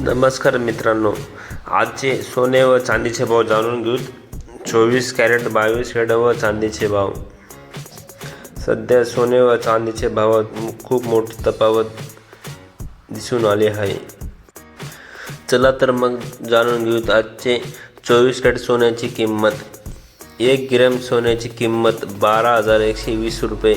नमस्कार मित्रांनो आजचे सोने व चांदीचे भाव जाणून घेऊ चोवीस कॅरेट बावीस कॅरेट व चांदीचे भाव. सध्या सोने व चांदीचे भावात खूप मोठी तफावत दिसून आली आहे. चला तर मग जाणून घेऊ आजचे चोवीस कॅरेट सोन्याची किंमत. एक ग्रॅम सोन्याची किंमत बारा हजार एकशे वीस रुपये.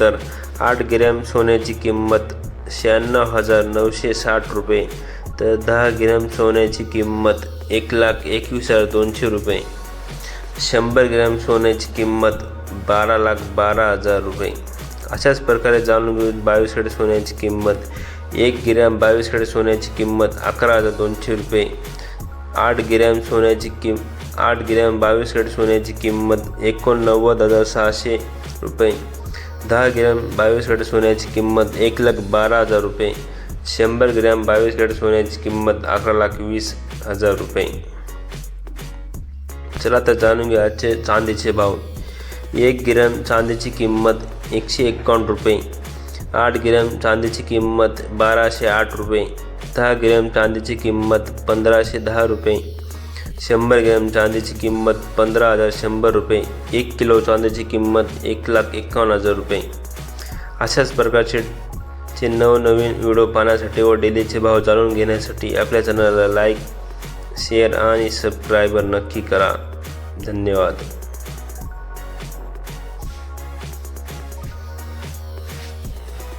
तर आठ ग्रॅम सोन्याची किंमत शहाण्णव हजार नऊशे साठ रुपये. तर दहा ग्रॅम सोन्याची किंमत एक लाख एकवीस हजार दोनशे रुपये. शंभर ग्रॅम सोन्याची किंमत बारा लाख बारा हजार रुपये. अशाच प्रकारे जाणून घेऊ बावीस कॅरेट सोन्याची किंमत एक ग्रॅम बावीस कॅरेट सोन्याची किंमत अकरा हजार दोनशे रुपये. आठ ग्रॅम सोन्याची किम आठ ग्रॅम बावीस कॅरेट सोन्याची किंमत एकोणनव्वद हजार सहाशे रुपये. दहा ग्रॅम बावीस कॅरेट सोन्याची किंमत एक लाख बारा हजार रुपये. शंभर ग्रॅम बावीस कॅरेट सोन्याची किंमत अकरा लाख वीस हज़ार रुपये. चला तर जाणून घ्या आजचे चांदीचे भाव. एक ग्रॅम चांदीची किंमत एकशे एकावन्न रुपये. आठ ग्रॅम चांदीची किंमत बाराशे आठ रुपये. दहा ग्रॅम चांदीची किंमत पंधराशे दहा रुपये. शंभर ग्रॅम चांदीची किंमत पंधरा हज़ार शंभर रुपये. एक किलो चांदीची किंमत एक लाख एकावन्न हज़ार रुपये. अशाच प्रकारचे चे नवनवीन व्हिडिओ पाहण्यासाठी व डेलीचे भाव जाणून घेण्यासाठी आपल्या चॅनलला लाईक शेअर आणि सबस्क्रायबर नक्की करा. धन्यवाद.